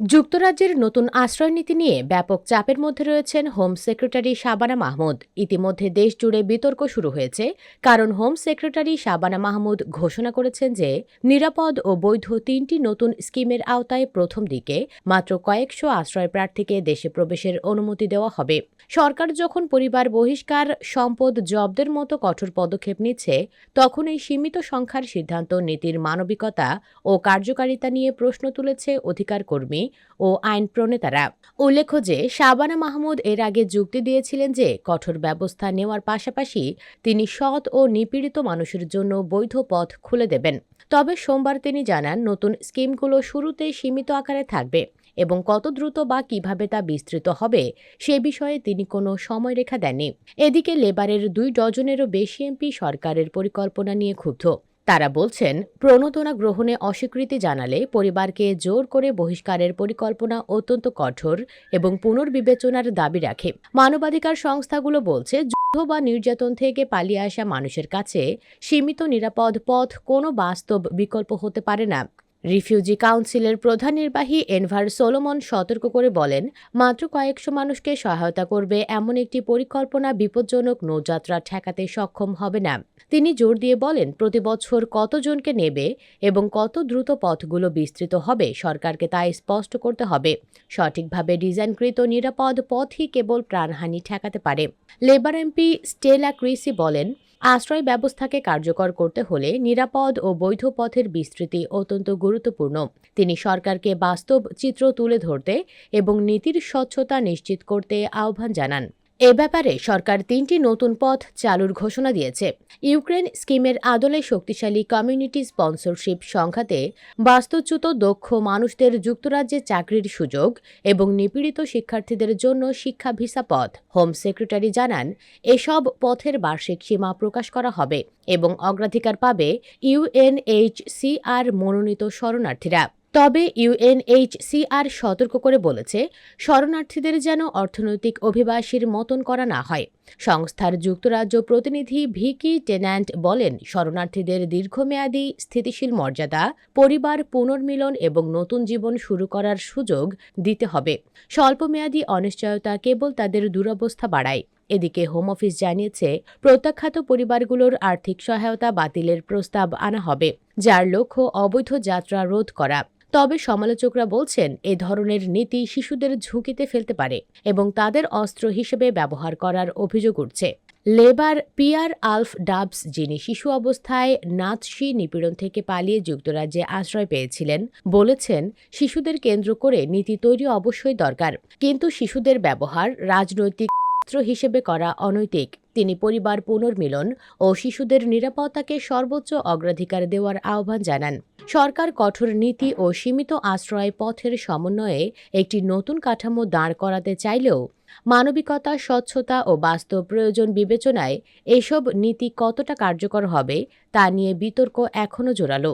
যুক্তরাজ্যের নতুন আশ্রয়নীতি নিয়ে ব্যাপক চাপের মধ্যে রয়েছেন হোম সেক্রেটারি শাবানা মাহমুদ। ইতিমধ্যে দেশ জুড়ে বিতর্ক শুরু হয়েছে, কারণ হোম সেক্রেটারি শাবানা মাহমুদ ঘোষণা করেছেন যে, নিরাপদ ও বৈধ তিনটি নতুন স্কিমের আওতায় প্রথম দিকে মাত্র কয়েকশো আশ্রয় প্রার্থীকে দেশে প্রবেশের অনুমতি দেওয়া হবে। সরকার যখন পরিবার বহিষ্কার, সম্পদ জব্দের মতো কঠোর পদক্ষেপ নিচ্ছে, তখন এই সীমিত সংখ্যার সিদ্ধান্ত, নীতির মানবিকতা ও কার্যকারিতা নিয়ে প্রশ্ন তুলেছে অধিকার কর্মী ও আইন প্রণেতারা। উল্লেখ্য যে, শাবানা মাহমুদ এর আগে যুক্তি দিয়েছিলেন যে, কঠোর ব্যবস্থা নেওয়ার পাশাপাশি তিনি সৎ ও নিপীড়িত মানুষের জন্য বৈধ পথ খুলে দেবেন। তবে সোমবার তিনি জানান, নতুন স্কিমগুলো শুরুতে সীমিত আকারে থাকবে এবং কত দ্রুত বা কীভাবে তা বিস্তৃত হবে, সে বিষয়ে তিনি কোনো সময়রেখা দেননি। এদিকে লেবারের দুই ডজনেরও বেশি এমপি সরকারের পরিকল্পনা নিয়ে ক্ষুব্ধ। তারা বলছেন, প্রণোদনা গ্রহণে অস্বীকৃতি জানালে পরিবারকে জোর করে বহিষ্কারের পরিকল্পনা অত্যন্ত কঠোর এবং পুনর্বিবেচনার দাবি রাখে। মানবাধিকার সংস্থাগুলো বলছে, যুদ্ধ বা নির্যাতন থেকে পালিয়ে আসা মানুষের কাছে সীমিত নিরাপদ পথ কোনো বাস্তব বিকল্প হতে পারে না। রিফিউজি কাউন্সিলের প্রধান নির্বাহী এনভার সোলোমন সতর্ক করে বলেন, মাত্র কয়েকশো মানুষকে সহায়তা করবে এমন একটি পরিকল্পনা বিপজ্জনক নৌযাত্রা ঠেকাতে সক্ষম হবে না। তিনি জোর দিয়ে বলেন, প্রতি বছর কতজনকে নেবে এবং কত দ্রুত পথগুলো বিস্তৃত হবে সরকারকে তা স্পষ্ট করতে হবে। সঠিকভাবে ডিজাইনকৃত নিরাপদ পথই কেবল প্রাণহানি ঠেকাতে পারে। লেবার এমপি স্টেলা ক্রিসি বলেন আশ্রয় ব্যবস্থাকে কার্যকর করতে হলে নিরাপদ ও বৈধ পথের বিস্তৃতি অত্যন্ত গুরুত্বপূর্ণ। তিনি সরকারকে বাস্তব চিত্র তুলে ধরতে এবং নীতির স্বচ্ছতা নিশ্চিত করতে আহ্বান জানান। এ ব্যাপারে সরকার তিনটি নতুন পথ চালুর ঘোষণা দিয়েছে। ইউক্রেন স্কিমের আদলে শক্তিশালী কমিউনিটি স্পন্সরশিপ সংখ্যাতে বাস্তুচ্যুত দক্ষ মানুষদের যুক্তরাজ্যে চাকরির সুযোগ এবং নিপীড়িত শিক্ষার্থীদের জন্য শিক্ষা ভিসা পথ। হোম সেক্রেটারি জানান, এসব পথের বার্ষিক সীমা প্রকাশ করা হবে এবং অগ্রাধিকার পাবে ইউএনএইচসিআর মনোনীত শরণার্থীরা। তবে ইউএনএইচসিআর সতর্ক করে বলেছে, শরণার্থীদের যেন অর্থনৈতিক অভিবাসীর মতন করা না হয়। সংস্থার যুক্তরাজ্য প্রতিনিধি ভিকি টেন্যান্ট বলেন, শরণার্থীদের দীর্ঘমেয়াদী স্থিতিশীল মর্যাদা, পরিবার পুনর্মিলন এবং নতুন জীবন শুরু করার সুযোগ দিতে হবে। স্বল্পমেয়াদী অনিশ্চয়তা কেবল তাদের দুরবস্থা বাড়ায়। এদিকে হোম অফিস জানিয়েছে, প্রত্যাখ্যাত পরিবারগুলোর আর্থিক সহায়তা বাতিলের প্রস্তাব আনা হবে, যার লক্ষ্য অবৈধ যাত্রা রোধ করা। তবে সমালোচকরা বলছেন, এ ধরনের নীতি শিশুদের ঝুঁকিতে ফেলতে পারে এবং তাদের অস্ত্র হিসেবে ব্যবহার করার অভিযোগ উঠছে। লেবার পিয়ার আলফ ডাবস, যিনি শিশু অবস্থায় নাৎসি নিপীড়ন থেকে পালিয়ে যুক্তরাজ্যে আশ্রয় পেয়েছিলেন, বলেছেন, শিশুদের কেন্দ্র করে নীতি তৈরি অবশ্যই দরকার। কিন্তু শিশুদের ব্যবহার, রাজনৈতিক অস্ত্র হিসেবে করা অনৈতিক। তিনি পরিবার পুনর্মিলন ও শিশুদের নিরাপত্তাকে সর্বোচ্চ অগ্রাধিকার দেওয়ার আহ্বান জানান। সরকার কঠোর নীতি ও সীমিত আশ্রয় পথের সমন্বয়ে একটি নতুন কাঠামো দাঁড় করাতে চাইলেও মানবিকতা, স্বচ্ছতা ও বাস্তব প্রয়োজন বিবেচনায় এসব নীতি কতটা কার্যকর হবে তা নিয়ে বিতর্ক এখনও জোরালো।